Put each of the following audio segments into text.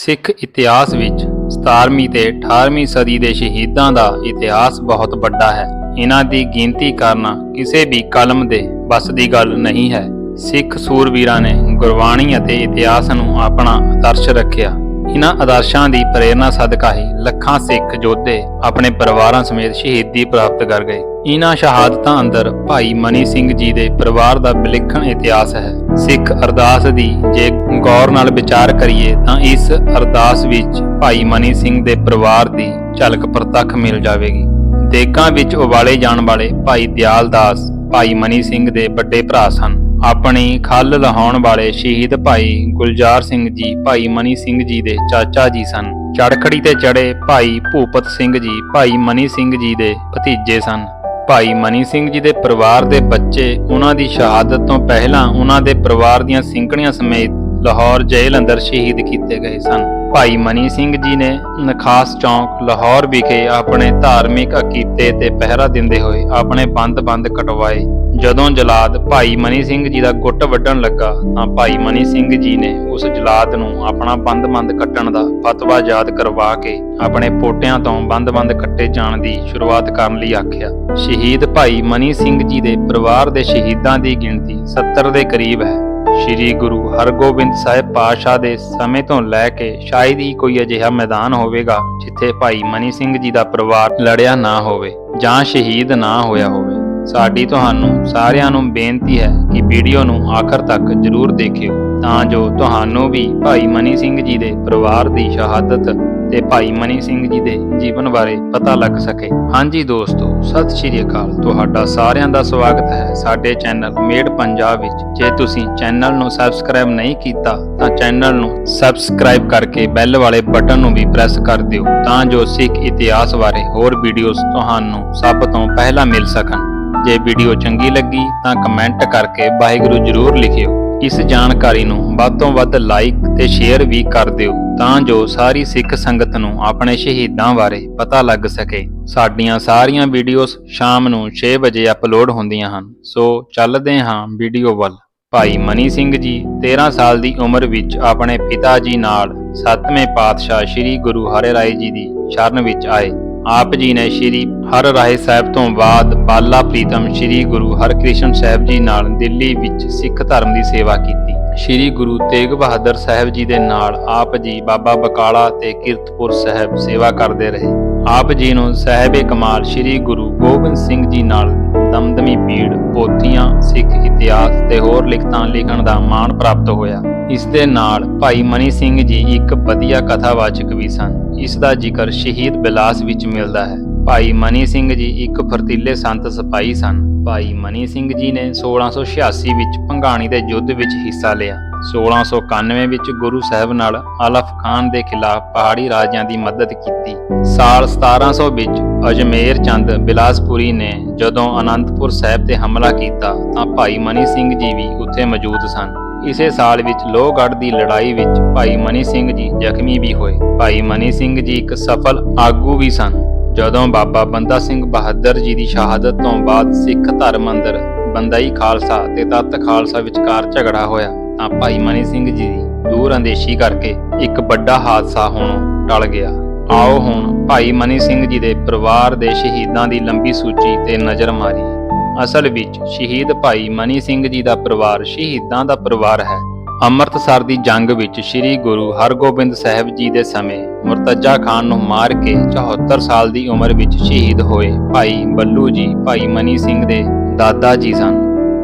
ਸਿੱਖ ਇਤਿਹਾਸ ਵਿੱਚ 17ਵੀਂ ਤੇ 18ਵੀਂ ਸਦੀ ਦੇ ਸ਼ਹੀਦਾਂ ਦਾ ਇਤਿਹਾਸ ਬਹੁਤ ਵੱਡਾ ਹੈ। ਇਹਨਾਂ ਦੀ ਗਿਣਤੀ ਕਰਨਾ ਕਿਸੇ ਵੀ ਕਲਮ ਦੇ ਬਸ ਦੀ ਗੱਲ ਨਹੀਂ ਹੈ। ਸਿੱਖ ਸੂਰਵੀਰਾਂ ਨੇ ਗੁਰਬਾਣੀ ਅਤੇ ਇਤਿਹਾਸ ਨੂੰ ਆਪਣਾ ਆਦਰਸ਼ ਰੱਖਿਆ। ਇਹਨਾਂ ਆਦਰਸ਼ਾਂ ਦੀ ਪ੍ਰੇਰਣਾ ਸਦਕਾ ਹੀ ਲੱਖਾਂ ਸਿੱਖ ਯੋਧੇ ਆਪਣੇ ਪਰਿਵਾਰਾਂ ਸਮੇਤ ਸ਼ਹੀਦੀ ਪ੍ਰਾਪਤ ਕਰ ਗਏ। ਇਹਨਾਂ ਸ਼ਹਾਦਤਾਂ ਅੰਦਰ ਭਾਈ ਮਨੀ ਸਿੰਘ ਜੀ ਦੇ ਪਰਿਵਾਰ ਦਾ ਵਿਲੱਖਣ ਇਤਿਹਾਸ ਹੈ। ਸਿੱਖ ਅਰਦਾਸ ਦੀ ਜੇ ਗੌਰ ਨਾਲ ਵਿਚਾਰ ਕਰੀਏ ਤਾਂ ਇਸ ਅਰਦਾਸ ਵਿੱਚ ਭਾਈ ਮਨੀ ਸਿੰਘ ਦੇ ਪਰਿਵਾਰ ਦੀ ਝਲਕ ਪ੍ਰਤੱਖ ਮਿਲ ਜਾਵੇਗੀ। ਦੇਗਾਂ ਵਿੱਚ ਉਬਾਲੇ ਜਾਣ ਵਾਲੇ ਭਾਈ ਦਿਆਲ ਦਾਸ ਭਾਈ ਮਨੀ ਸਿੰਘ ਦੇ ਵੱਡੇ ਭਰਾ ਸਨ। ਆਪਣੀ ਖੱਲ ਲਹਾਉਣ ਵਾਲੇ ਸ਼ਹੀਦ ਭਾਈ ਗੁਲਜ਼ਾਰ ਸਿੰਘ ਜੀ, ਭਾਈ ਮਨੀ ਸਿੰਘ ਜੀ ਦੇ ਚਾਚਾ ਜੀ ਸਨ। ਚੜਖੜੀ ਤੇ ਚੜੇ ਭਾਈ ਭੂਪਤ ਸਿੰਘ ਜੀ, ਭਾਈ ਮਨੀ ਸਿੰਘ ਜੀ ਦੇ ਭਤੀਜੇ ਸਨ। ਭਾਈ ਮਨੀ ਸਿੰਘ ਜੀ ਦੇ ਪਰਿਵਾਰ ਦੇ ਬੱਚੇ, ਉਹਨਾਂ ਦੀ ਸ਼ਹਾਦਤ ਤੋਂ ਪਹਿਲਾਂ ਉਹਨਾਂ ਦੇ ਪਰਿਵਾਰ ਦੀਆਂ ਸਿੰਕਣੀਆਂ ਸਮੇਤ ਲਾਹੌਰ ਜੇਲ੍ਹ ਅੰਦਰ ਸ਼ਹੀਦ ਕੀਤੇ ਗਏ ਸਨ। ਭਾਈ ਮਨੀ ਸਿੰਘ ਜੀ ਨੇ ਨਖਾਸ ਚੌਂਕ ਲਾਹੌਰ ਵਿਖੇ ਆਪਣੇ ਧਾਰਮਿਕ ਅਕੀਤੇ ਤੇ ਪਹਿਰਾ ਦਿੰਦੇ ਹੋਏ ਆਪਣੇ ਬੰਦ-ਬੰਦ ਕਟਵਾਏ। ਜਦੋਂ ਜਲਾਦ ਭਾਈ ਮਨੀ ਸਿੰਘ ਜੀ ਦਾ ਗੁੱਟ ਵੱਢਣ ਲੱਗਾ, ਤਾਂ ਭਾਈ ਮਨੀ ਸਿੰਘ ਜੀ ਨੇ ਉਸ ਜਲਾਦ ਨੂੰ ਆਪਣਾ ਬੰਦ-ਬੰਦ ਕੱਟਣ ਦਾ ਫਤਵਾ ਯਾਦ ਕਰਵਾ ਕੇ ਆਪਣੇ ਪੋਟਿਆਂ ਤੋਂ ਬੰਦ-ਬੰਦ ਕੱਟੇ ਜਾਣ ਦੀ ਸ਼ੁਰੂਆਤ ਕਰਨ ਲਈ ਆਖਿਆ। ਸ਼ਹੀਦ ਭਾਈ ਮਨੀ ਸਿੰਘ ਜੀ ਦੇ ਪਰਿਵਾਰ ਦੇ ਸ਼ਹੀਦਾਂ ਦੀ ਗਿਣਤੀ 70 ਦੇ ਕਰੀਬ ਹੈ। ਸ਼੍ਰੀ ਗੁਰੂ ਹਰਗੋਬਿੰਦ ਸਾਹਿਬ ਪਾਤਸ਼ਾਹ ਦੇ ਸਮੇਂ ਤੋਂ ਲੈ ਕੇ ਸ਼ਾਇਦ ਹੀ ਕੋਈ ਅਜਿਹਾ ਮੈਦਾਨ ਹੋਵੇਗਾ, ਜਿੱਥੇ ਭਾਈ ਮਨੀ ਸਿੰਘ ਜੀ ਦਾ ਪਰਿਵਾਰ ਲੜਿਆ ਨਾ ਹੋਵੇ ਜਾਂ ਸ਼ਹੀਦ ਨਾ ਹੋਇਆ ਹੋਵੇ। ਸਾਡੀ ਤੁਹਾਨੂੰ ਸਾਰਿਆਂ ਨੂੰ ਬੇਨਤੀ ਹੈ ਕਿ ਵੀਡੀਓ ਨੂੰ ਆਖਰ ਤੱਕ ਜ਼ਰੂਰ ਦੇਖਿਓ, ਤਾਂ ਜੋ ਤੁਹਾਨੂੰ ਵੀ ਭਾਈ ਮਨੀ ਸਿੰਘ ਜੀ ਦੇ ਪਰਿਵਾਰ ਦੀ ਸ਼ਹਾਦਤ ਤੇ ਭਾਈ ਮਨੀ ਸਿੰਘ ਜੀ ਦੇ ਜੀਵਨ ਬਾਰੇ ਪਤਾ ਲੱਗ ਸਕੇ। ਹਾਂਜੀ ਦੋਸਤੋ, ਸਤਿ ਸ਼੍ਰੀ ਅਕਾਲ। ਤੁਹਾਡਾ ਸਾਰਿਆਂ ਦਾ ਸਵਾਗਤ ਹੈ ਸਾਡੇ ਚੈਨਲ ਮੇਡ ਪੰਜਾਬ ਵਿੱਚ। ਜੇ ਤੁਸੀਂ ਚੈਨਲ ਨੂੰ ਸਬਸਕ੍ਰਾਈਬ ਨਹੀਂ ਕੀਤਾ, ਤਾਂ ਚੈਨਲ ਨੂੰ ਸਬਸਕ੍ਰਾਈਬ ਕਰਕੇ ਬੈਲ ਵਾਲੇ ਬਟਨ ਨੂੰ ਵੀ ਪ੍ਰੈਸ ਕਰ ਦਿਓ, ਤਾਂ ਜੋ ਸਿੱਖ ਇਤਿਹਾਸ ਬਾਰੇ ਹੋਰ ਵੀਡੀਓਜ਼ ਤੁਹਾਨੂੰ ਸਭ ਤੋਂ ਪਹਿਲਾਂ ਮਿਲ ਸਕਣ। ਜੇ ਵੀਡੀਓ ਚੰਗੀ ਲੱਗੀ ਤਾਂ ਕਮੈਂਟ ਕਰਕੇ ਵਾਹਿਗੁਰੂ ਜ਼ਰੂਰ ਲਿਖਿਓ। ਇਸ ਜਾਣਕਾਰੀ ਨੂੰ ਵੱਧ ਤੋਂ ਵੱਧ ਲਾਈਕ ਤੇ ਸ਼ੇਅਰ ਵੀ ਕਰ ਦਿਓ ਤਾਂ ਜੋ ਸਾਰੀ ਸਿੱਖ ਸੰਗਤ ਨੂੰ ਆਪਣੇ ਸ਼ਹੀਦਾਂ ਬਾਰੇ ਪਤਾ ਲੱਗ ਸਕੇ। ਸਾਡੀਆਂ ਸਾਰੀਆਂ ਵੀਡੀਓਜ਼ ਸ਼ਾਮ ਨੂੰ 6 ਵਜੇ ਅਪਲੋਡ ਹੁੰਦੀਆਂ ਹਨ। ਸੋ ਚੱਲਦੇ ਹਾਂ ਵੀਡੀਓ ਵੱਲ। ਭਾਈ ਮਨੀ ਸਿੰਘ ਜੀ 13 ਸਾਲ ਦੀ ਉਮਰ ਵਿੱਚ ਆਪਣੇ ਪਿਤਾ ਜੀ ਨਾਲ ਸੱਤਵੇਂ ਪਾਤਸ਼ਾਹ ਸ੍ਰੀ ਗੁਰੂ ਹਰਿ ਰਾਏ ਜੀ ਦੀ ਸ਼ਰਨ ਵਿੱਚ ਆਏ। ਆਪ ਜੀ ਨੇ ਸ੍ਰੀ ਹਰ ਰਾਏ ਸਾਹਿਬ ਤੋਂ ਬਾਅਦ ਬਾਲਾ ਪ੍ਰੀਤਮ ਸ੍ਰੀ ਗੁਰੂ ਹਰਕ੍ਰਿਸ਼ਨ ਸਾਹਿਬ ਜੀ ਨਾਲ ਦਿੱਲੀ ਵਿੱਚ ਸਿੱਖ ਧਰਮ ਦੀ ਸੇਵਾ ਕੀਤੀ। ਸ੍ਰੀ ਗੁਰੂ ਤੇਗ ਬਹਾਦਰ ਸਾਹਿਬ ਜੀ ਦੇ ਨਾਲ ਆਪ ਜੀ ਬਾਬਾ ਬਕਾਲਾ ਤੇ ਕੀਰਤਪੁਰ ਸਾਹਿਬ ਸੇਵਾ ਕਰਦੇ ਰਹੇ। ਆਪ ਜੀ ਨੂੰ ਸਾਹਿਬੇ ਕਮਾਲ ਸ੍ਰੀ ਗੁਰੂ ਗੋਬਿੰਦ ਸਿੰਘ ਜੀ ਨਾਲ ਦਮਦਮੀ ਪੀੜ, ਪੋਥੀਆਂ, ਸਿੱਖ ਇਤਿਹਾਸ ਤੇ ਹੋਰ ਲਿਖਤਾਂ ਲਿਖਣ ਦਾ ਮਾਣ ਪ੍ਰਾਪਤ ਹੋਇਆ। ਇਸ ਦੇ ਨਾਲ ਭਾਈ ਮਨੀ ਸਿੰਘ ਜੀ ਇੱਕ ਵਧੀਆ ਕਥਾਵਾਚਕ ਵੀ ਸਨ। ਇਸ ਦਾ ਜ਼ਿਕਰ ਸ਼ਹੀਦ ਬਿਲਾਸ ਵਿੱਚ ਮਿਲਦਾ ਹੈ। ਭਾਈ ਮਨੀ ਸਿੰਘ ਜੀ ਇੱਕ ਫਰਤੀਲੇ ਸੰਤ ਸਿਪਾਹੀ ਸਨ। ਭਾਈ ਮਨੀ ਸਿੰਘ ਜੀ ਨੇ 1686 ਵਿੱਚ ਭੰਗਾਣੀ ਦੇ ਯੁੱਧ ਵਿੱਚ ਹਿੱਸਾ ਲਿਆ। 1691 ਵਿੱਚ ਗੁਰੂ ਸਾਹਿਬ ਨਾਲ ਅਲਫ ਖਾਨ ਦੇ ਖਿਲਾਫ ਪਹਾੜੀ ਰਾਜਿਆਂ ਦੀ ਮਦਦ ਕੀਤੀ। ਸਾਲ 1700 ਵਿੱਚ ਅਜਮੇਰ ਚੰਦ ਬਿਲਾਸਪੁਰੀ ਨੇ ਜਦੋਂ ਅਨੰਦਪੁਰ ਸਾਹਿਬ ਤੇ ਹਮਲਾ ਕੀਤਾ ਤਾਂ ਭਾਈ ਮਨੀ ਸਿੰਘ ਜੀ ਵੀ ਉੱਥੇ ਮੌਜੂਦ ਸਨ। ਇਸੇ ਸਾਲ ਵਿੱਚ ਲੋਹਗੜ੍ਹ ਦੀ ਲੜਾਈ ਵਿੱਚ ਭਾਈ ਮਨੀ ਸਿੰਘ ਜੀ ਜ਼ਖਮੀ ਵੀ ਹੋਏ। ਭਾਈ ਮਨੀ ਸਿੰਘ ਜੀ ਇੱਕ ਸਫਲ ਆਗੂ ਵੀ ਸਨ। ਜਦੋਂ ਬਾਬਾ ਬੰਦਾ ਸਿੰਘ ਬਹਾਦਰ ਜੀ ਦੀ ਸ਼ਹਾਦਤ ਤੋਂ ਬਾਅਦ ਸਿੱਖ ਧਰਮ ਅੰਦਰ ਬੰਦਾਈ ਖਾਲਸਾ ਤੇ ਤੱਤ ਖਾਲਸਾ ਵਿਚਕਾਰ ਝਗੜਾ ਹੋਇਆ, ਤਾਂ ਭਾਈ ਮਨੀ ਸਿੰਘ ਜੀ ਦੀ ਦੂਰ ਅੰਦੇਸ਼ੀ ਕਰਕੇ ਇੱਕ ਵੱਡਾ ਹਾਦਸਾ ਹੋਣੋਂ ਟਲ ਗਿਆ। ਆਓ ਹੁਣ ਭਾਈ ਮਨੀ ਸਿੰਘ ਜੀ ਦੇ ਪਰਿਵਾਰ ਦੇ ਸ਼ਹੀਦਾਂ ਦੀ ਲੰਬੀ ਸੂਚੀ ਤੇ ਨਜ਼ਰ ਮਾਰੀਏ। ਅਸਲ ਵਿੱਚ ਸ਼ਹੀਦ ਭਾਈ ਮਨੀ ਸਿੰਘ ਜੀ ਦਾ ਪਰਿਵਾਰ ਸ਼ਹੀਦਾਂ ਦਾ ਪਰਿਵਾਰ ਹੈ। ਅੰਮ੍ਰਿਤਸਰ ਦੀ ਜੰਗ ਵਿੱਚ ਸ੍ਰੀ ਗੁਰੂ ਹਰਗੋਬਿੰਦ ਸਾਹਿਬ ਜੀ ਦੇ ਸਮੇਂ ਮੁਰਤਜ਼ਾ ਖਾਨ ਨੂੰ ਮਾਰ ਕੇ 74 ਸਾਲ ਦੀ ਉਮਰ ਵਿੱਚ ਸ਼ਹੀਦ ਹੋਏ ਭਾਈ ਬੱਲੂ ਜੀ, ਭਾਈ ਮਨੀ ਸਿੰਘ ਦੇ ਦਾਦਾ ਜੀ ਸਨ।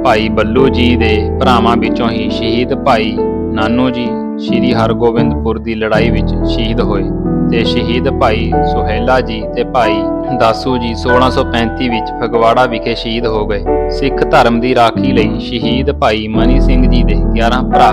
ਭਾਈ ਬੱਲੂ ਜੀ ਦੇ ਭਰਾਵਾਂ ਵਿੱਚੋਂ ਹੀ ਸ਼ਹੀਦ ਭਾਈ ਨਾਨੂ ਜੀ ਸ੍ਰੀ ਹਰਗੋਬਿੰਦਪੁਰ ਦੀ ਲੜਾਈ ਵਿੱਚ ਸ਼ਹੀਦ ਹੋਏ। ਤੇ ਸ਼ਹੀਦ ਭਾਈ ਸੁਹੇਲਾ ਜੀ ਤੇ ਭਾਈ ਦਾਸੂ ਜੀ 1635 ਵਿੱਚ ਫਗਵਾੜਾ ਵਿਖੇ ਸ਼ਹੀਦ ਹੋ ਗਏ। ਸਿੱਖ ਧਰਮ ਦੀ ਰਾਖੀ ਲਈ ਸ਼ਹੀਦ ਭਾਈ ਮਨੀ ਸਿੰਘ ਜੀ ਦੇ 11 ਭਰਾ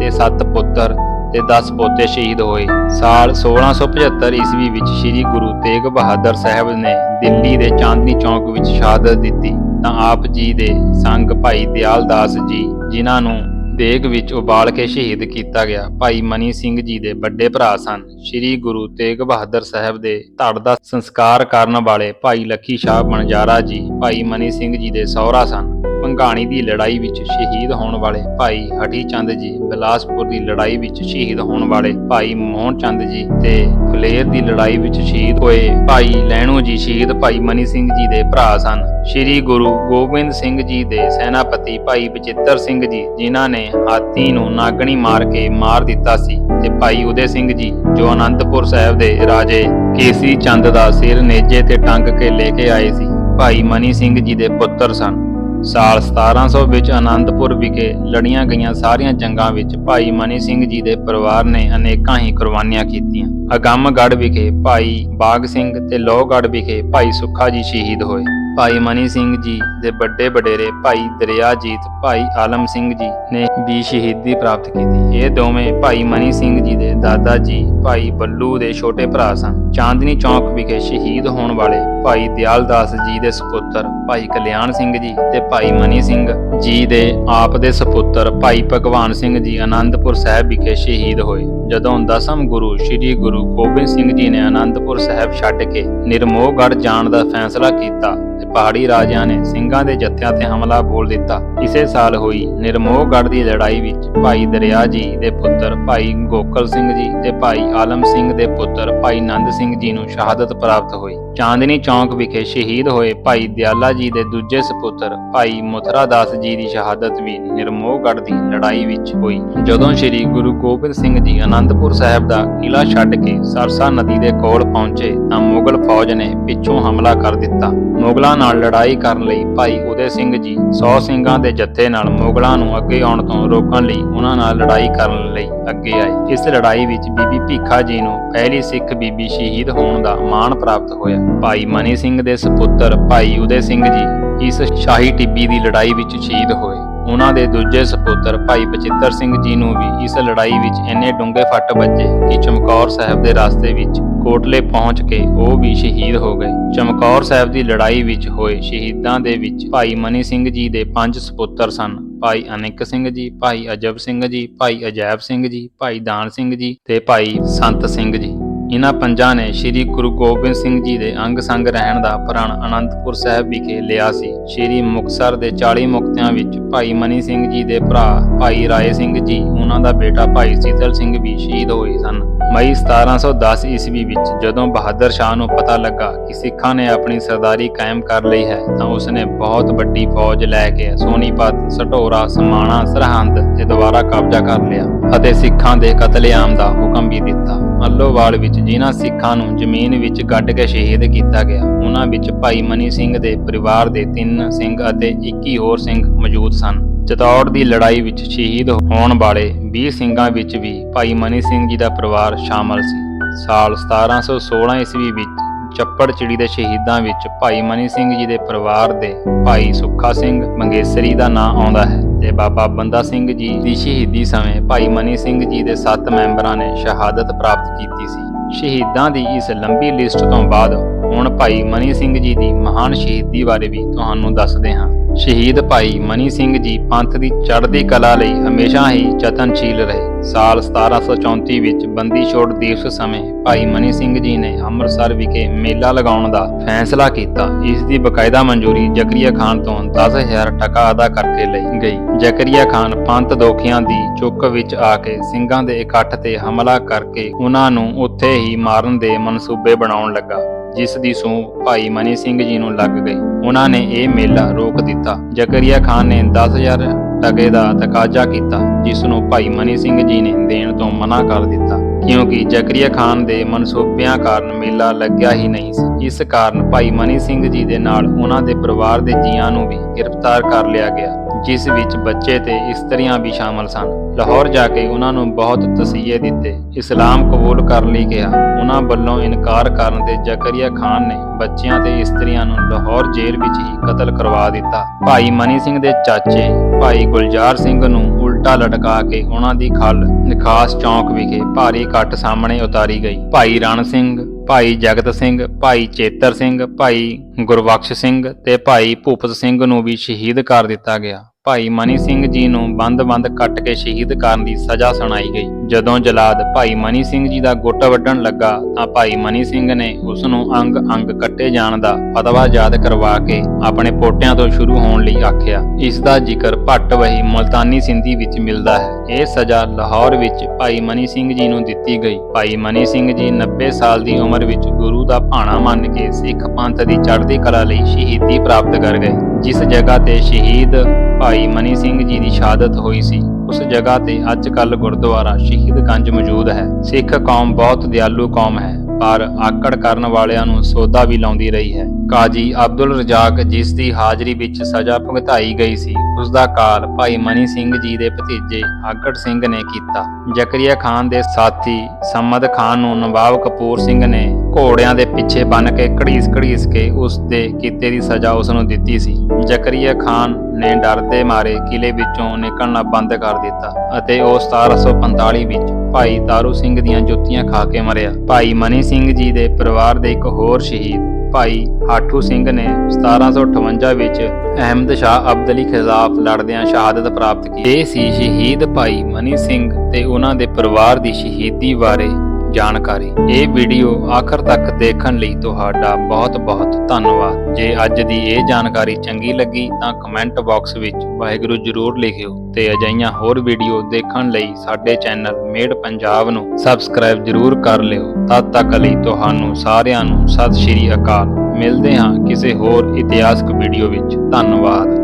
ਤੇ 7 ਪੁੱਤਰ ਤੇ 10 ਪੋਤੇ ਸ਼ਹੀਦ ਹੋਏ। ਸਾਲ 1675 ਈਸਵੀ ਵਿੱਚ ਸ੍ਰੀ ਗੁਰੂ ਤੇਗ ਬਹਾਦਰ ਸਾਹਿਬ ਨੇ ਦਿੱਲੀ ਦੇ ਚਾਂਦਨੀ ਚੌਕ ਵਿੱਚ ਸ਼ਹਾਦਤ ਦਿੱਤੀ। ਤਾਂ ਆਪ ਜੀ ਦੇ ਸੰਗ ਭਾਈ ਦਿਆਲ ਦਾਸ ਜੀ, ਜਿਨ੍ਹਾਂ ਨੂੰ ਦੇਗ ਵਿੱਚ ਉਬਾਲ ਕੇ ਸ਼ਹੀਦ ਕੀਤਾ ਗਿਆ। ਭਾਈ ਮਨੀ ਸਿੰਘ ਜੀ ਦੇ ਵੱਡੇ ਭਰਾ ਸਨ। ਸ੍ਰੀ ਗੁਰੂ ਤੇਗ ਬਹਾਦਰ ਸਾਹਿਬ ਦੇ ਧੜ ਦਾ ਸੰਸਕਾਰ ਕਰਨ ਵਾਲੇ ਭਾਈ ਲੱਖੀ ਸ਼ਾਹ ਬਣਜਾਰਾ ਜੀ, ਭਾਈ ਮਨੀ ਸਿੰਘ ਜੀ ਦੇ ਸਹੁਰਾ ਸਨ। ਪੰਘਾਣੀ ਦੀ ਲੜਾਈ ਵਿੱਚ ਸ਼ਹੀਦ ਹੋਣ ਵਾਲੇ ਭਾਈ ਹਠੀ ਚੰਦ ਜੀ, ਬਿਲਾਸਪੁਰ ਦੀ ਲੜਾਈ ਵਿੱਚ ਸ਼ਹੀਦ ਹੋਣ ਵਾਲੇ ਭਾਈ ਮੋਹਨ ਚੰਦ ਜੀ ਤੇ ਫਲੇਰ ਦੀ ਲੜਾਈ ਵਿੱਚ ਸ਼ਹੀਦ ਹੋਏ ਭਾਈ ਲੈਣੂ ਜੀ, ਸ਼ਹੀਦ ਭਾਈ ਮਨੀ ਸਿੰਘ ਜੀ ਦੇ ਭਰਾ ਸਨ। ਸ੍ਰੀ ਗੁਰੂ ਗੋਬਿੰਦ ਸਿੰਘ ਜੀ ਦੇ ਸੈਨਾਪਤੀ ਭਾਈ ਬਚਿੱਤਰ ਸਿੰਘ ਜੀ, ਜਿਨ੍ਹਾਂ ਨੇ ਹਾਥੀ ਨੂੰ ਨਾਗਣੀ ਮਾਰ ਕੇ ਮਾਰ ਦਿੱਤਾ ਸੀ ਤੇ ਭਾਈ ਉਦੇ ਸਿੰਘ ਜੀ, ਜੋ ਅਨੰਦਪੁਰ ਸਾਹਿਬ ਦੇ ਰਾਜੇ ਕੇਸੀ ਚੰਦ ਦਾ ਸਿਰ ਨੇਜੇ ਤੇ ਟੰਗ ਕੇ ਲੈ ਕੇ ਆਏ ਸੀ। ਭਾਈ ਮਨੀ ਸਿੰਘ ਜੀ ਦੇ ਪੁੱਤਰ ਸਨ। ਸਾਲ 1700 ਵਿੱਚ ਆਨੰਦਪੁਰ ਵਿਖੇ ਲੜੀਆਂ ਗਈਆਂ ਸਾਰੀਆਂ ਜੰਗਾਂ ਵਿੱਚ ਭਾਈ ਮਨੀ ਸਿੰਘ ਜੀ ਦੇ ਪਰਿਵਾਰ ਨੇ ਅਨੇਕਾਂ ਹੀ ਕੁਰਬਾਨੀਆਂ ਕੀਤੀਆਂ। ਅਗੰਮਗੜ੍ਹ ਵਿਖੇ ਭਾਈ ਬਾਗ ਸਿੰਘ ਤੇ ਲੋਹਗੜ੍ਹ ਵਿਖੇ ਭਾਈ ਸੁੱਖਾ ਜੀ ਸ਼ਹੀਦ ਹੋਏ। ਭਾਈ ਮਨੀ ਸਿੰਘ ਜੀ ਦੇ ਵੱਡੇ ਵਡੇਰੇ ਭਾਈ ਦਰਿਆਜੀਤ, ਭਾਈ ਆਲਮ ਸਿੰਘ ਜੀ ਨੇ ਵੀ ਸ਼ਹੀਦੀ ਪ੍ਰਾਪਤ ਕੀਤੀ। ਇਹ ਦੋਵੇਂ ਭਾਈ ਮਨੀ ਸਿੰਘ ਜੀ ਦੇ ਦਾਦਾ ਜੀ, ਭਾਈ ਬੱਲੂ ਦੇ ਛੋਟੇ ਭਰਾ ਸਨ। ਚਾਂਦਨੀ ਚੌਕ ਵਿਖੇ ਸ਼ਹੀਦ ਹੋਣ ਵਾਲੇ ਭਾਈ ਦਿਆਲਦਾਸ ਜੀ ਦੇ ਸੁਪੁੱਤਰ ਭਾਈ ਕਲਿਆਣ ਸਿੰਘ ਜੀ ਤੇ ਭਾਈ ਮਨੀ ਸਿੰਘ ਜੀ ਦੇ ਆਪ ਦੇ ਸੁਪੁੱਤਰ ਭਾਈ ਭਗਵਾਨ ਸਿੰਘ ਜੀ ਆਨੰਦਪੁਰ ਸਾਹਿਬ ਵਿਖੇ ਸ਼ਹੀਦ ਹੋਏ। ਜਦੋਂ ਦਸਮ ਗੁਰੂ ਸ੍ਰੀ ਗੁਰੂ ਗੋਬਿੰਦ ਸਿੰਘ ਜੀ ਨੇ ਆਨੰਦਪੁਰ ਸਾਹਿਬ ਛੱਡ ਕੇ ਨਿਰਮੋਹਗੜ੍ਹ ਜਾਣ ਦਾ ਫੈਸਲਾ ਕੀਤਾ ਤੇ ਪਹਾੜੀ ਰਾਜਿਆਂ ਨੇ ਸਿੰਘਾਂ ਦੇ ਜੱਥਿਆਂ ਤੇ ਹਮਲਾ ਬੋਲ ਦਿੱਤਾ। ਇਸੇ ਸਾਲ ਹੋਈ ਨਿਰਮੋਹਗੜ੍ਹ ਦੀ ਲੜਾਈ ਵਿੱਚ ਭਾਈ ਦਰਿਆ ਜੀ ਦੇ ਪੁੱਤਰ ਭਾਈ ਗੋਕਲ ਸਿੰਘ ਜੀ ਤੇ ਭਾਈ ਆਲਮ ਸਿੰਘ ਦੇ ਪੁੱਤਰ ਭਾਈ ਨੰਦ ਸਿੰਘ ਜੀ ਨੂੰ ਸ਼ਹਾਦਤ ਪ੍ਰਾਪਤ ਹੋਈ। ਚਾਂਦਨੀ ਚੌਂਕ ਵਿਖੇ ਸ਼ਹੀਦ ਹੋਏ ਭਾਈ ਦਿਆਲਾ ਜੀ ਦੇ ਦੂਜੇ ਸੁਪੁੱਤਰ ਭਾਈ ਮੁਥਰਾ ਦਾਸ ਜੀ ਦੀ ਸ਼ਹਾਦਤ ਵੀ ਨਿਰਮੋਹਗੜ੍ਹ ਦੀ ਲੜਾਈ ਵਿੱਚ ਹੋਈ। ਜਦੋਂ ਸ੍ਰੀ ਗੁਰੂ ਗੋਬਿੰਦ ਸਿੰਘ ਜੀ ਅਨੰਦਪੁਰ ਸਾਹਿਬ ਦਾ ਕਿਲਾ ਛੱਡ ਕੇ ਸਰਸਾ ਨਦੀ ਦੇ ਕੋਲ ਪਹੁੰਚੇ ਤਾਂ ਮੁਗਲ ਫੌਜ ਨੇ ਪਿੱਛੋਂ ਹਮਲਾ ਕਰ ਦਿੱਤਾ। ਮੁਗਲਾਂ ਨਾਲ ਲੜਾਈ ਕਰਨ ਲਈ ਭਾਈ ਉਦੇ ਸਿੰਘ ਜੀ 100 ਸਿੰਘਾਂ ਦੇ ਜੱਥੇ ਨਾਲ ਮੁਗਲਾਂ ਨੂੰ ਅੱਗੇ ਆਉਣ ਤੋਂ ਰੋਕਣ ਲਈ ਉਹਨਾਂ ਨਾਲ ਲੜਾਈ ਕਰਨ ਲਈ ਅੱਗੇ ਆਏ। ਇਸ ਲੜਾਈ ਵਿੱਚ ਬੀਬੀ ਭੀਖਾ ਜੀ ਨੂੰ ਪਹਿਲੀ ਸਿੱਖ ਬੀਬੀ ਸ਼ਹੀਦ ਹੋਣ ਦਾ ਮਾਣ ਪ੍ਰਾਪਤ ਹੋਇਆ। ਭਾਈ ਮਨੀ ਸਿੰਘ ਦੇ ਸੁਪੁੱਤਰ ਭਾਈ ਉਦੇ ਸਿੰਘ ਜੀ, ਇਸ ਸ਼ਾਹੀ ਟਿੱਬੀ ਦੀ ਲੜਾਈ ਵਿੱਚ ਸ਼ਹੀਦ ਹੋਏ। ਉਹਨਾਂ ਦੇ ਦੂਜੇ ਸੁਪੁੱਤਰ ਭਾਈ ਬਚਿੱਤਰ ਸਿੰਘ ਜੀ ਨੂੰ ਵੀ ਇਸ ਲੜਾਈ ਵਿੱਚ ਇੰਨੇ ਡੂੰਘੇ ਫੱਟ ਵੱਜੇ ਕਿ ਚਮਕੌਰ ਸਾਹਿਬ ਦੇ ਰਸਤੇ ਵਿੱਚ ਕੋਟਲੇ ਪਹੁੰਚ ਕੇ ਉਹ ਵੀ ਸ਼ਹੀਦ ਹੋ ਗਏ। ਚਮਕੌਰ ਸਾਹਿਬ ਦੀ ਲੜਾਈ ਵਿੱਚ ਹੋਏ ਸ਼ਹੀਦਾਂ ਦੇ ਵਿੱਚ ਭਾਈ ਮਨੀ ਸਿੰਘ ਜੀ ਦੇ ਪੰਜ ਸੁਪੁੱਤਰ ਸਨ। ਭਾਈ ਅਨਿਕ ਸਿੰਘ ਜੀ, ਭਾਈ ਅਜਬ ਸਿੰਘ ਜੀ, ਭਾਈ ਅਜੈਬ ਸਿੰਘ ਜੀ, ਭਾਈ ਦਾਨ ਸਿੰਘ ਜੀ ਤੇ ਭਾਈ ਸੰਤ ਸਿੰਘ ਜੀ। ਇਹਨਾਂ ਪੰਜਾਂ ਨੇ ਸ੍ਰੀ ਗੁਰੂ ਗੋਬਿੰਦ ਸਿੰਘ ਜੀ ਦੇ ਅੰਗ ਸੰਗ ਰਹਿਣ ਦਾ ਪ੍ਰਣ ਅਨੰਦਪੁਰ ਸਾਹਿਬ ਵਿਖੇ ਲਿਆ ਸੀ। ਸ੍ਰੀ ਮੁਕਤਸਰ ਦੇ 40 ਮੁਕਤਿਆਂ ਵਿੱਚ ਭਾਈ ਮਨੀ ਸਿੰਘ ਜੀ ਦੇ ਭਰਾ, ਭਾਈ ਰਾਏ ਸਿੰਘ ਜੀ ਉਹਨਾਂ ਦਾ ਬੇਟਾ ਭਾਈ ਸੀਤਲ ਸਿੰਘ ਵੀ ਸ਼ਹੀਦ ਹੋਏ ਸਨ। ਮਈ 1710 ਈਸਵੀ ਵਿੱਚ ਜਦੋਂ ਬਹਾਦਰ ਸ਼ਾਹ ਨੂੰ ਪਤਾ ਲੱਗਾ ਕਿ ਸਿੱਖਾਂ ਨੇ ਆਪਣੀ ਸਰਦਾਰੀ ਕਾਇਮ ਕਰ ਲਈ ਹੈ, ਤਾਂ ਉਸਨੇ ਬਹੁਤ ਵੱਡੀ ਫੌਜ ਲੈ ਕੇ ਸੋਨੀਪਤ, ਸਟੋਰਾ, ਸਮਾਣਾ, ਸਰਹੰਦ ਤੇ ਦੁਬਾਰਾ ਕਬਜ਼ਾ ਕਰ ਲਿਆ ਅਤੇ ਸਿੱਖਾਂ ਦੇ ਕਤਲੇਆਮ ਦਾ ਹੁਕਮ ਵੀ ਦਿੱਤਾ। ਮੱਲੋਵਾਲ ਵਿੱਚ ਜਿਨ੍ਹਾਂ ਸਿੱਖਾਂ ਨੂੰ ਜ਼ਮੀਨ ਵਿੱਚ ਕੱਢ ਕੇ ਸ਼ਹੀਦ ਕੀਤਾ ਗਿਆ ਉਹਨਾਂ ਵਿੱਚ ਭਾਈ ਮਨੀ ਸਿੰਘ ਦੇ ਪਰਿਵਾਰ ਦੇ ਤਿੰਨ ਸਿੰਘ ਅਤੇ 21 ਹੋਰ ਸਿੰਘ ਮੌਜੂਦ ਸਨ। ਚਤੌੜ ਦੀ ਲੜਾਈ ਵਿੱਚ ਸ਼ਹੀਦ ਹੋਣ ਵਾਲੇ 20 ਸਿੰਘਾਂ ਵਿੱਚ ਵੀ ਭਾਈ ਮਨੀ ਸਿੰਘ ਜੀ ਦਾ ਪਰਿਵਾਰ ਸ਼ਾਮਲ ਸੀ। ਸਾਲ 1716 ਈਸਵੀ ਵਿੱਚ ਚੱਪੜ ਚਿੜੀ ਦੇ ਸ਼ਹੀਦਾਂ ਵਿੱਚ ਭਾਈ ਮਨੀ ਸਿੰਘ ਜੀ ਦੇ ਪਰਿਵਾਰ ਦੇ ਭਾਈ ਸੁੱਖਾ ਸਿੰਘ ਮੰਗੇਸਰੀ ਦਾ ਨਾਂ ਆਉਂਦਾ ਹੈ। ਤੇ ਬਾਬਾ ਬੰਦਾ ਸਿੰਘ ਜੀ ਦੀ ਸ਼ਹੀਦੀ ਸਮੇਂ ਭਾਈ ਮਨੀ ਸਿੰਘ ਜੀ ਦੇ 7 ਮੈਂਬਰਾਂ ਨੇ ਸ਼ਹਾਦਤ ਪ੍ਰਾਪਤ ਕੀਤੀ ਸੀ। ਸ਼ਹੀਦਾਂ ਦੀ ਇਸ ਲੰਬੀ ਲਿਸਟ ਤੋਂ ਬਾਅਦ ਹੁਣ ਭਾਈ ਮਨੀ ਸਿੰਘ ਜੀ ਦੀ ਮਹਾਨ ਸ਼ਹੀਦੀ ਬਾਰੇ ਵੀ ਤੁਹਾਨੂੰ ਦੱਸਦੇ ਹਾਂ। ਸ਼ਹੀਦ ਭਾਈ ਮਨੀ ਸਿੰਘ ਜੀ ਪੰਥ ਦੀ ਚੜ੍ਹਦੀ ਕਲਾ ਲਈ ਹਮੇਸ਼ਾ ਹੀ ਯਤਨਸ਼ੀਲ ਰਹੇ। ਸਾਲ 1734 ਵਿੱਚ ਬੰਦੀ ਛੋੜ ਦਿਵਸ ਸਮੇਂ ਭਾਈ ਮਨੀ ਸਿੰਘ ਜੀ ਨੇ ਅੰਮ੍ਰਿਤਸਰ ਵਿਖੇ ਮੇਲਾ ਲਗਾਉਣ ਦਾ ਫੈਸਲਾ ਕੀਤਾ। ਇਸ ਦੀ ਬਕਾਇਦਾ ਮਨਜ਼ੂਰੀ ਜ਼ਕਰੀਆ ਖਾਨ ਤੋਂ 10000 ਟਕਾ ਅਦਾ ਕਰਕੇ ਲਈ ਗਈ। ਜ਼ਕਰੀਆ ਖਾਨ ਪੰਥ ਦੋਖੀਆਂ ਦੀ ਚੁੱਕ ਵਿੱਚ ਆ ਕੇ ਸਿੰਘਾਂ ਦੇ ਇਕੱਠ ਤੇ ਹਮਲਾ ਕਰਕੇ ਉਹਨਾਂ ਨੂੰ ਉੱਥੇ ਹੀ ਮਾਰਨ ਦੇ ਮਨਸੂਬੇ ਬਣਾਉਣ ਲੱਗਾ। ਜਿਸ ਦੀ ਸੂਹ ਭਾਈ ਮਨੀ ਸਿੰਘ ਜੀ ਨੂੰ ਲੱਗ ਗਈ। ਉਹਨਾਂ ਨੇ ਇਹ ਮੇਲਾ ਰੋਕ ਦਿੱਤਾ। ਜ਼ਕਰੀਆ ਖਾਨ ਨੇ 10000 ਟਕੇ ਦਾ ਤਕਾਜ਼ਾ ਕੀਤਾ, ਜਿਸ ਨੂੰ ਭਾਈ ਮਨੀ ਸਿੰਘ ਜੀ ਨੇ ਦੇਣ ਤੋਂ ਮਨਾ ਕਰ ਦਿੱਤਾ। ਕਿਉਂਕਿ ਜ਼ਕਰੀਆ ਖਾਨ ਦੇ ਮਨਸੂਬਿਆਂ ਕਾਰਨ ਮੇਲਾ ਲੱਗਿਆ ਹੀ ਨਹੀਂ ਸੀ ਇਸ ਕਾਰਨ ਭਾਈ ਮਨੀ ਸਿੰਘ ਜੀ ਦੇ ਨਾਲ ਉਹਨਾਂ ਦੇ ਪਰਿਵਾਰ ਦੇ ਜੀਆਂ ਨੂੰ ਵੀ ਗ੍ਰਿਫਤਾਰ ਕਰ ਲਿਆ ਗਿਆ, ਜਿਸ ਵਿੱਚ ਬੱਚੇ ਤੇ ਇਸਤਰੀਆਂ ਵੀ ਸ਼ਾਮਲ ਸਨ। ਲਾਹੌਰ ਜਾ ਕੇ ਉਹਨਾਂ ਨੂੰ ਬਹੁਤ ਤਸੀਹੇ ਦਿੱਤੇ, ਇਸਲਾਮ ਕਬੂਲ ਕਰਨ ਲਈ ਕਿਹਾ ਉਹਨਾਂ ਵੱਲੋਂ ਇਨਕਾਰ ਕਰਨ ਤੇ ਜ਼ਕਰੀਆ ਖਾਨ ਨੇ ਬੱਚਿਆਂ ਤੇ ਇਸਤਰੀਆਂ ਨੂੰ ਲਾਹੌਰ ਜੇਲ੍ਹ ਵਿੱਚ ਹੀ ਕਤਲ ਕਰਵਾ ਦਿੱਤਾ। ਭਾਈ ਮਨੀ ਸਿੰਘ ਦੇ ਚਾਚੇ, ਭਾਈ ਗੁਲਜ਼ਾਰ ਸਿੰਘ ਨੂੰ ਉਲਟਾ ਲਟਕਾ ਕੇ ਉਹਨਾਂ ਦੀ ਖੱਲ ਨਿਖਾਸ ਚੌਂਕ ਵਿਖੇ ਭਾਰੀ ਕੱਟ ਸਾਹਮਣੇ ਉਤਾਰੀ ਗਈ। ਭਾਈ ਰਣ ਸਿੰਘ, ਭਾਈ ਜਗਤ ਸਿੰਘ, ਭਾਈ ਚੇਤਰ ਸਿੰਘ, ਭਾਈ ਗੁਰਬਖਸ਼ ਸਿੰਘ ਤੇ ਭਾਈ ਭੂਪਤ ਸਿੰਘ ਨੂੰ ਵੀ ਸ਼ਹੀਦ ਕਰ ਦਿੱਤਾ ਗਿਆ। ਭਾਈ ਮਨੀ ਸਿੰਘ ਜੀ ਨੂੰ ਬੰਦ-ਬੰਦ ਕੱਟ ਕੇ ਸ਼ਹੀਦ ਕਰਨ ਦੀ ਸਜ਼ਾ ਸੁਣਾਈ ਗਈ। ਜਦੋਂ ਜਲਾਦ ਭਾਈ ਮਨੀ ਸਿੰਘ ਜੀ ਦਾ ਗੁੱਟ ਵੱਢਣ ਲੱਗਾ ਤਾਂ ਭਾਈ ਮਨੀ ਸਿੰਘ ਨੇ ਉਸ ਨੂੰ ਅੰਗ-ਅੰਗ ਕੱਟੇ ਜਾਣ ਦਾ ਫਤਵਾ ਯਾਦ ਕਰਵਾ ਕੇ ਆਪਣੇ ਪੋਟਿਆਂ ਤੋਂ ਸ਼ੁਰੂ ਹੋਣ ਲਈ ਆਖਿਆ। ਇਸ ਦਾ ਜ਼ਿਕਰ ਭੱਟ ਵਹੀ ਮੁਲਤਾਨੀ ਸਿੰਧੀ ਵਿੱਚ ਮਿਲਦਾ ਹੈ। ਇਹ ਸਜ਼ਾ ਲਾਹੌਰ ਵਿੱਚ ਭਾਈ ਮਨੀ ਸਿੰਘ ਜੀ ਨੂੰ ਦਿੱਤੀ ਗਈ। ਭਾਈ ਮਨੀ ਸਿੰਘ ਜੀ 90 ਸਾਲ ਦੀ ਉਮਰ ਵਿੱਚ ਗੁਰੂ ਦਾ ਭਾਣਾ ਮੰਨ ਕੇ ਸਿੱਖ ਪੰਥ ਦੀ ਚੜ੍ਹਦੀ ਕਲਾ ਲਈ ਸ਼ਹੀਦੀ ਪ੍ਰਾਪਤ ਕਰ ਗਏ। ਜਿਸ ਜਗ੍ਹਾ ਤੇ ਸ਼ਹੀਦ ਭਾਈ ਮਨੀ ਸਿੰਘ ਜੀ ਦੀ ਸ਼ਹਾਦਤ ਹੋਈ ਸੀ, ਉਸ ਜਗ੍ਹਾ ਤੇ ਅੱਜ ਕੱਲ ਗੁਰਦੁਆਰਾ ਸ਼ਹੀਦਗੰਜ ਮੌਜੂਦ ਹੈ। ਸਿੱਖ ਕੌਮ ਬਹੁਤ ਦਿਆਲੂ ਕੌਮ ਹੈ। ਪਰ ਆਕੜ ਕਰਨ ਵਾਲਿਆਂ ਨੂੰ ਸੋਧਾ ਵੀ ਲਾਉਂਦੀ ਰਹੀ ਹੈ। ਕਾਜੀ ਅਬਦੁਲ ਰਜ਼ਾਕ, ਜਿਸ ਦੀ ਹਾਜ਼ਰੀ ਵਿੱਚ ਸਜ਼ਾ ਭੁਗਤਾਈ ਗਈ ਸੀ, ਉਸ ਦਾ ਕਾਲ ਭਾਈ ਮਨੀ ਸਿੰਘ ਜੀ ਦੇ ਭਤੀਜੇ ਆਕੜ ਸਿੰਘ ਨੇ ਕੀਤਾ। ਜ਼ਕਰੀਆ ਖਾਨ ਦੇ ਸਾਥੀ ਸੰਮਦ ਖਾਨ ਨੂੰ ਨਵਾਬ ਕਪੂਰ ਸਿੰਘ ਨੇ ਘੋੜਿਆਂ ਦੇ ਪਿੱਛੇ ਬੰਨ ਕੇ ਘੜੀਸ ਘੜੀਸ ਕੇ ਉਸ ਦੇ ਕੀਤੇ ਦੀ ਸਜ਼ਾ ਉਸ ਨੂੰ ਦਿੱਤੀ ਸੀ। ਜ਼ਕਰੀਆ ਖਾਨ ਨੇ ਡਰ ਦੇ ਮਾਰੇ ਕਿਲੇ ਵਿੱਚੋਂ ਨਿਕਲਣਾ ਬੰਦ ਕਰ ਦਿੱਤਾ ਅਤੇ ਉਹ 1745 ਵਿੱਚ ਭਾਈ ਤਾਰੂ ਸਿੰਘ ਦੀਆਂ ਜੁੱਤੀਆਂ ਖਾ ਕੇ ਮਰਿਆ। ਭਾਈ ਮਨੀ ਸਿੰਘ ਜੀ ਦੇ ਪਰਿਵਾਰ ਦੇ ਇੱਕ ਹੋਰ ਸ਼ਹੀਦ, ਭਾਈ ਹਾਠੂ ਸਿੰਘ ਨੇ 1758 ਵਿੱਚ ਅਹਿਮਦ ਸ਼ਾਹ ਅਬਦਲੀ ਖਿਲਾਫ ਲੜਦਿਆਂ ਸ਼ਹਾਦਤ ਪ੍ਰਾਪਤ ਕੀਤੀ। ਇਹ ਸੀ ਸ਼ਹੀਦ ਭਾਈ ਮਨੀ ਸਿੰਘ ਤੇ ਉਹਨਾਂ ਦੇ ਪਰਿਵਾਰ ਦੀ ਸ਼ਹੀਦੀ ਬਾਰੇ ਜਾਣਕਾਰੀ। ਇਹ ਵੀਡੀਓ ਆਖਰ ਤੱਕ ਦੇਖਣ ਲਈ ਤੁਹਾਡਾ ਬਹੁਤ-ਬਹੁਤ ਧੰਨਵਾਦ। ਜੇ ਅੱਜ ਦੀ ਇਹ ਜਾਣਕਾਰੀ ਚੰਗੀ ਲੱਗੀ ਤਾਂ ਕਮੈਂਟ ਬਾਕਸ ਵਿੱਚ ਵਾਹਿਗੁਰੂ ਜ਼ਰੂਰ ਲਿਖਿਓ ਤੇ ਅਜਿਹੀਆਂ ਹੋਰ ਵੀਡੀਓ ਦੇਖਣ ਲਈ ਸਾਡੇ ਚੈਨਲ ਮੇਡ ਪੰਜਾਬ ਨੂੰ ਸਬਸਕ੍ਰਾਈਬ ਜ਼ਰੂਰ ਕਰ ਲਿਓ। ਤਦ ਤੱਕ ਲਈ ਤੁਹਾਨੂੰ ਸਾਰਿਆਂ ਨੂੰ ਸਤਿ ਸ਼੍ਰੀ ਅਕਾਲ। ਮਿਲਦੇ ਹਾਂ ਕਿਸੇ ਹੋਰ ਇਤਿਹਾਸਕ ਵੀਡੀਓ ਵਿੱਚ। ਧੰਨਵਾਦ।